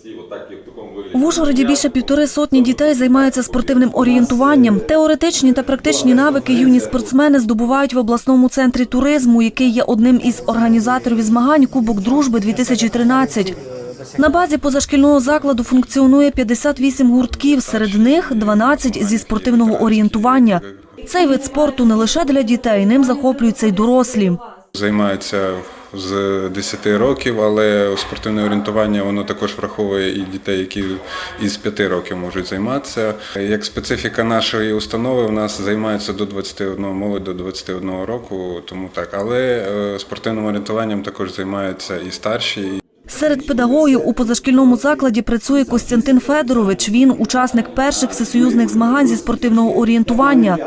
всі отак, як в такому вигляді. В Ужгороді більше півтори сотні дітей займаються спортивним орієнтуванням. Теоретичні та практичні навики юні спортсмени здобувають в обласному центрі туризму, який є одним із організаторів змагань Кубок дружби 2013 На базі позашкільного закладу функціонує 58 гуртків, серед них 12 зі спортивного орієнтування. Цей вид спорту не лише для дітей, ним захоплюються й дорослі. Займається з 10 років, але спортивне орієнтування воно також враховує і дітей, які із 5 років можуть займатися. Як специфіка нашої установи, у нас займається до 21 молодь до 21 року, тому так. Але е, спортивним орієнтуванням також займаються і старші, Серед педагогів у позашкільному закладі працює Костянтин Федорович. Він учасник перших всесоюзних змагань зі спортивного орієнтування.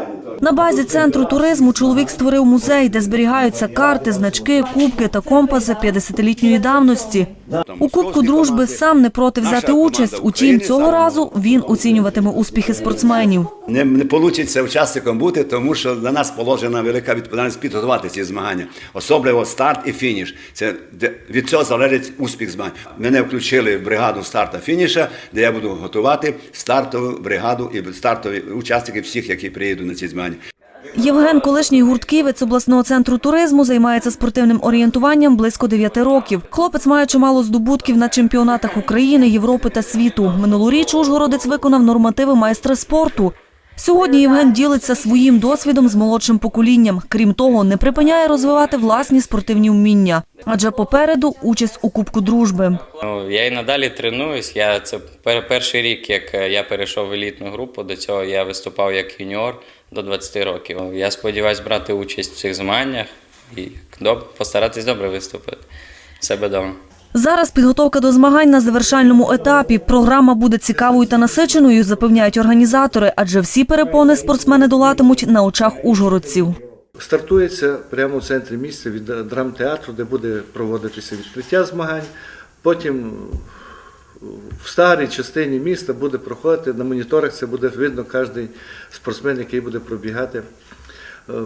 На базі центру туризму чоловік створив музей, де зберігаються карти, значки, кубки та компаси 50-літньої давності. У Кубку дружби сам не проти взяти участь. Утім, цього разу він оцінюватиме успіхи спортсменів. Не, не вийде учасником бути, тому що на нас положена велика відповідальність підготувати ці змагання, особливо старт і фініш. Це де- від цього залежить успіх змагань. Мене включили в бригаду старта фініша, де я буду готувати стартову бригаду і стартові учасники всіх, які приїдуть на ці змагання. Євген, колишній гуртківець обласного центру туризму, займається спортивним орієнтуванням близько 9 років. Хлопець має чимало здобутків на чемпіонатах України, Європи та світу. Минулоріч Ужгородець виконав нормативи майстра спорту. Сьогодні Євген ділиться своїм досвідом з молодшим поколінням. Крім того, не припиняє розвивати власні спортивні вміння. Адже попереду участь у Кубку дружби. Ну, я і надалі тренуюсь. Я це перший рік, як е, я перейшов в елітну групу. До цього я виступав як юніор до 20 років. Я сподіваюся брати участь в цих змаганнях і постаратись добре виступити себе вдома. Зараз підготовка до змагань на завершальному етапі. Програма буде цікавою та насиченою, запевняють організатори, адже всі перепони спортсмени долатимуть на очах ужгородців. Стартується прямо в центрі міста від драмтеатру, де буде проводитися відкриття змагань. Потім в старій частині міста буде проходити на моніторах. Це буде видно кожен спортсмен, який буде пробігати,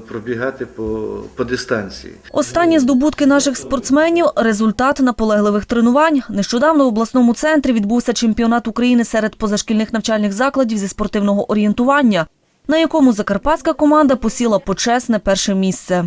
пробігати по, по дистанції. Останні здобутки наших спортсменів – результат наполегливих тренувань. Нещодавно в обласному центрі відбувся чемпіонат України серед позашкільних навчальних закладів зі спортивного орієнтування, на якому закарпатська команда посіла почесне перше місце.